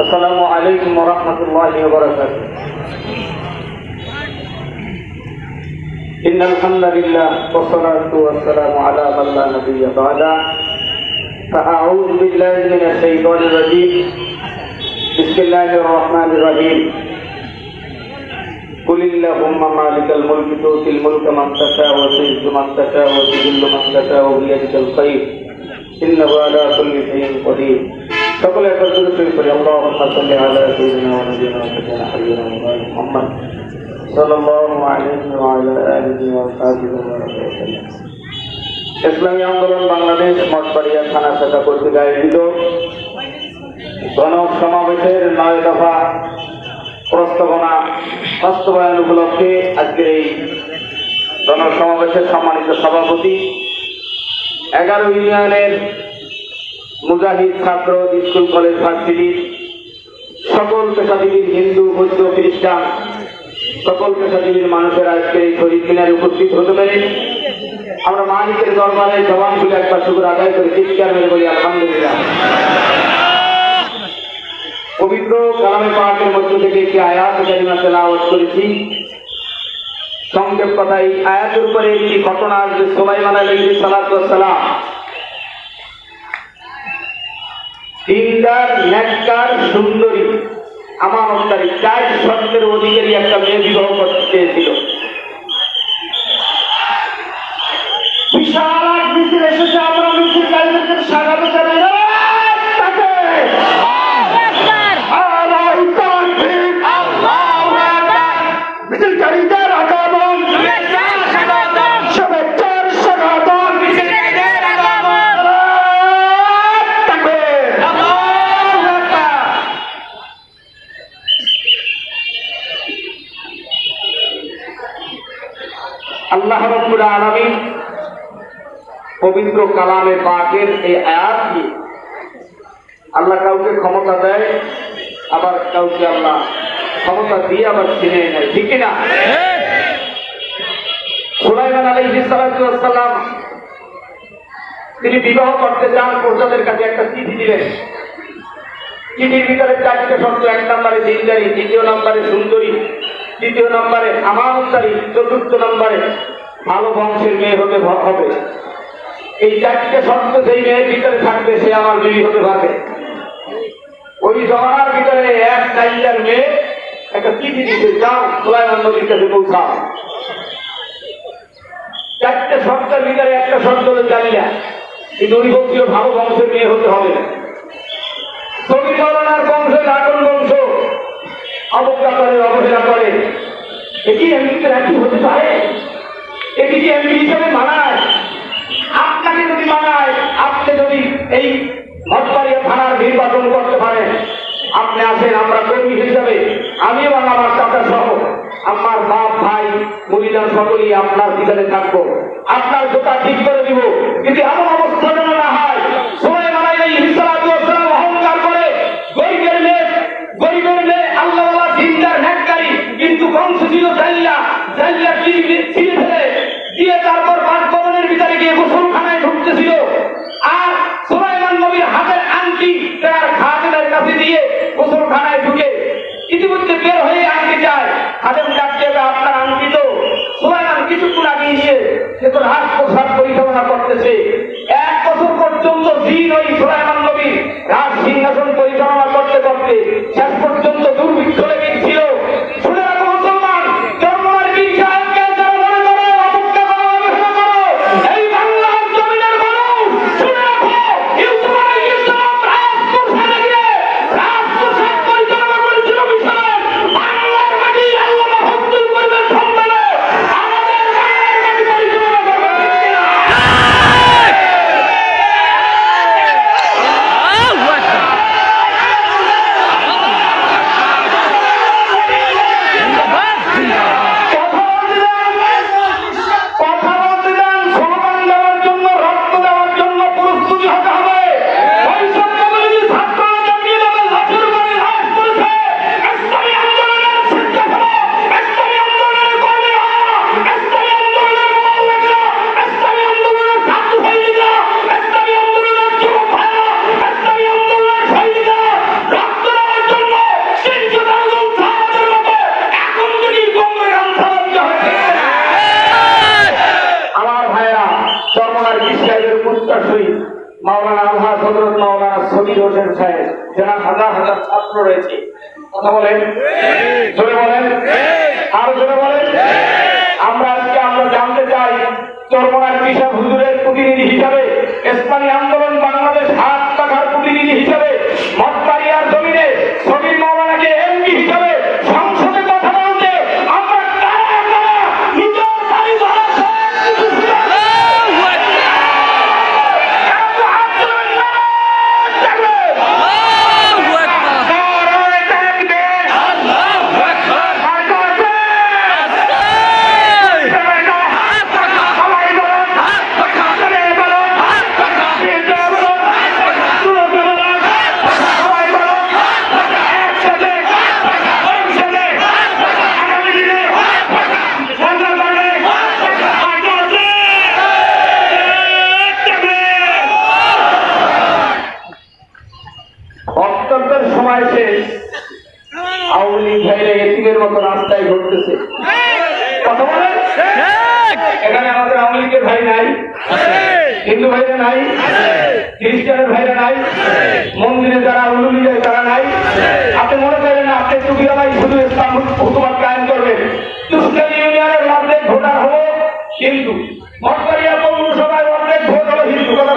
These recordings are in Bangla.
السلام عليكم ورحمة الله وبركاته. إن الحمد لله والصلاة والسلام على من لا نبي بعده. فأعوذ بالله من الشيطان الرجيم. بسم الله الرحمن الرحيم. قل اللهم مالك الملك تؤتي الملك من تشاء وتعز من تشاء وتذل من تشاء بيدك الخير. إنه على كل شيء قدير. সকলে একটা করে। তৈরি করি ইসলামী আন্দোলন বাংলাদেশ মঠবাড়িয়া থানা শাখা কর্তৃক আয়োজিত গণ সমাবেশের নয় দফা প্রস্তাবনা বাস্তবায়ন উপলক্ষে আজকের এই গণসমাবেশের সম্মানিত সভাপতি এগারো ইউনিয়নের মুজাহিদ ছাত্র স্কুল কলেজ ভার্সিটির সকল পেশাজীবীর হিন্দু, বৌদ্ধ, খ্রিস্টান, সকল পেশাজীবীর মানুষের আজকে এই শহীদ মিনারে উপস্থিত হতে পেরে আমরা মালিকের দরবারে জবান খুলে একবার শুকুর আদায় করে। চিৎকার মেরে বলি, আলহামদুলিল্লাহ। পবিত্র কালামে পাকের মধ্য থেকে একটি আয়াত কালিমা তেলাওয়াত করেছি। সংক্ষেপ কথা এই আয়াতের উপরে একটি ঘটনা আসবে সোলাইমান আলাইহিস সালাতু সালাম। দিনদার নেককার সুন্দরী। আমার আমানতকারী চার শর্তের অধিকারী একটা মেয়ে বিবাহ করতে চেয়েছিল। বিশাল এসেছে আমরা মিছিল গাড়িতে স্বাগত জানাই। রব্বুল পবিত্র কালামে পাকের এই আয়াত দিয়ে আল্লাহ কাউকে ক্ষমতা দেয়, আবার কাউকে আল্লাহ ক্ষমতা দিয়ে আবার ছিনে নেয়। ঠিক না সুলাইমান ওয়াস সালাম তিনি বিবাহ করতে চান প্রজাদের কাছে একটা চিঠি দিলেন। চিঠির ভিতরে চারটে শব্দ এক নম্বরে দিনদারি, দ্বিতীয় নম্বরে সুন্দরী, তৃতীয় নম্বরে আমানতারি চতুর্থ নম্বরে ভালো বংশের মেয়ে হতে হবে। এই চারটে শব্দ সেই মেয়ের ভিতরে থাকবে, সে আমার বিবি হতে পারবে। ওই জমানার ভিতরে এক নাইজার মেয়ে একটা চিঠি দিতে যাও, সুলাইমান নদীর কাছে পৌঁছাও। চারটে শব্দের ভিতরে একটা শব্দ হলো জানিয়া কিন্তু উনি বলছিল, ভালো বংশের মেয়ে হতে হবে ছবি মরণার বংশ লাটন বংশ অবজ্ঞা করে অবহেলা করে। এটি এমনিতে রাখি হতে পারে? আপনাকে যদি যদি এই করতে আপনি আসেন আমরা হিসাবে। আমি আমার আমার ভাই আপনার ভিতরে থাকব। আপনার ঠিক করে দিব। ইতিমধ্যে বের হয়ে আনতে চায়। আদেম হবে, আপনার আংটি তো। সুলাইমান কিছুক্ষণ আগে তো হাত প্রসাদ পরিচালনা করতেছে। এক বছর পর্যন্ত দিন ওই সুলাইমান নবীর রাজ সিংহাসন পরিচালনা করতে করতে শেষ পর্যন্ত দুর্ভিক্ষ আর বলেন? আমরা আজকে আমরা জানতে চাই, চরমনার কৃষক হুজুরের প্রতিনিধি হিসাবে ইসলামী আন্দোলন বাংলাদেশ হাত টাকার প্রতিনিধি হিসাবে মত্তা ভাই নাই? হিন্দু ভাইরা নাই? খ্রিস্টানের ভাইরা নাই? মন্দিরে যারা উলুলি যায় তারা নাই? আপনি মনে করেন না আপনি টুকিরালাই শুধু ইসলাম হুকুমাত কায়েম করবেন? দুষ্কালী ইউনিয়নের লাগলে ভোটার হোক হিন্দু। মটকারিয়া পৌরসভায় অনেক ভোট হলো হিন্দু। কথা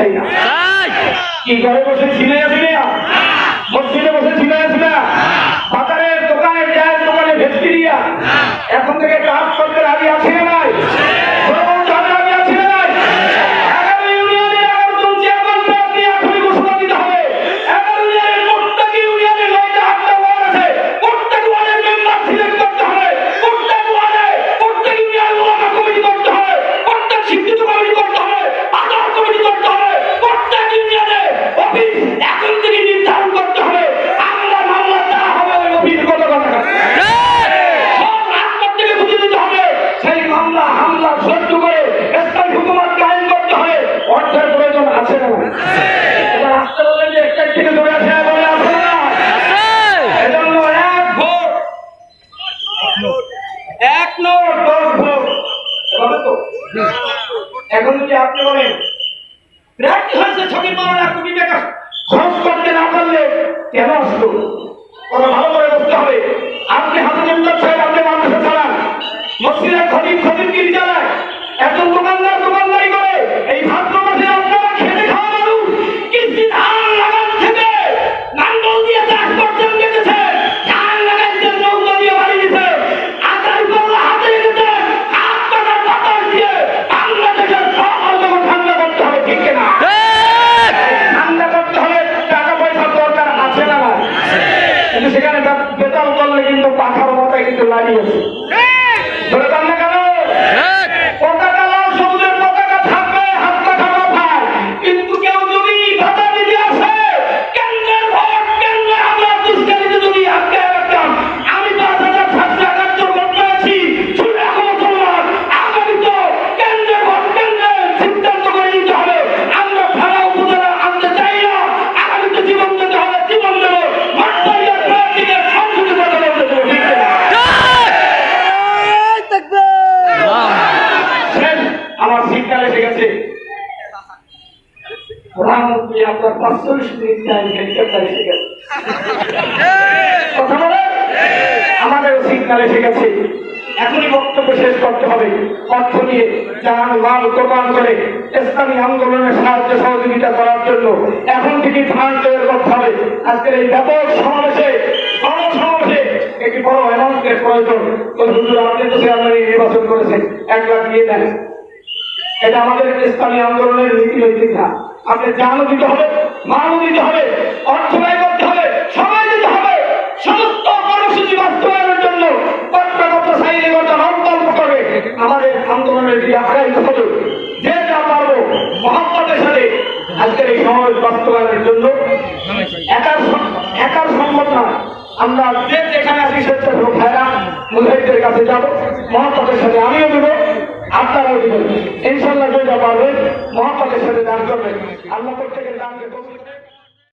চাই না। কি ঘরে বসে ছিনে কেন আসলো? ওরা ভালো করে বুঝতে হবে। আপনি হাবিবুল্লাহ সাহেব, আপনি মানুষে চালান। মসজিদের খরিদ খদিন কিনে চালান এত দোকানদার দোকানদারি করে। এই মাথায় প্রধানমন্ত্রী আপনার পাঁচচল্লিশ মিনিট টাইম হেলিকপ্টার এসে গেছে কথা বলে আমাদের শীতকাল এসে গেছে এখনই বক্তব্য শেষ করতে হবে। অর্থ নিয়ে যান মাল কোরবান করে ইসলামী আন্দোলনের সাহায্য সহযোগিতা করার জন্য এখন থেকে ধান তৈরি করতে হবে। আজকের এই ব্যাপক সমাবেশে সমাবেশে একটি বড় অ্যামাউন্টের প্রয়োজন। তো হুজুর আপনি তো চেয়ারম্যান নির্বাচন করেছেন এক লাখ দিয়ে দেন। এটা আমাদের ইসলামী আন্দোলনের নীতি নৈতিকতা আপনি জানও দিতে হবে মানও দিতে হবে অর্থ ব্যয় করতে হবে, সবাই দিতে হবে। সমস্ত কর্মসূচি বাস্তবায়নের জন্য কর্তব্য সাইনে কথা সংকল্প করে আমাদের আন্দোলনের দিকে আগাইতে হবে যে যা পারব মহাত্মাদের সাথে আজকের এই সমাবেশ বাস্তবায়নের জন্য। একার একার সম্ভব না, আমরা যে যেখানে আছি স্বেচ্ছাসেবক ভাইরা মুজাহিদের কাছে যাব, মহাত্মাদের সাথে আমিও দেব আপনারাও দেবেন ইনশাল্লাহ যেটা পারবেন মহাত্মাদের সাথে দান করবেন। আল্লাহ প্রত্যেকের দানকে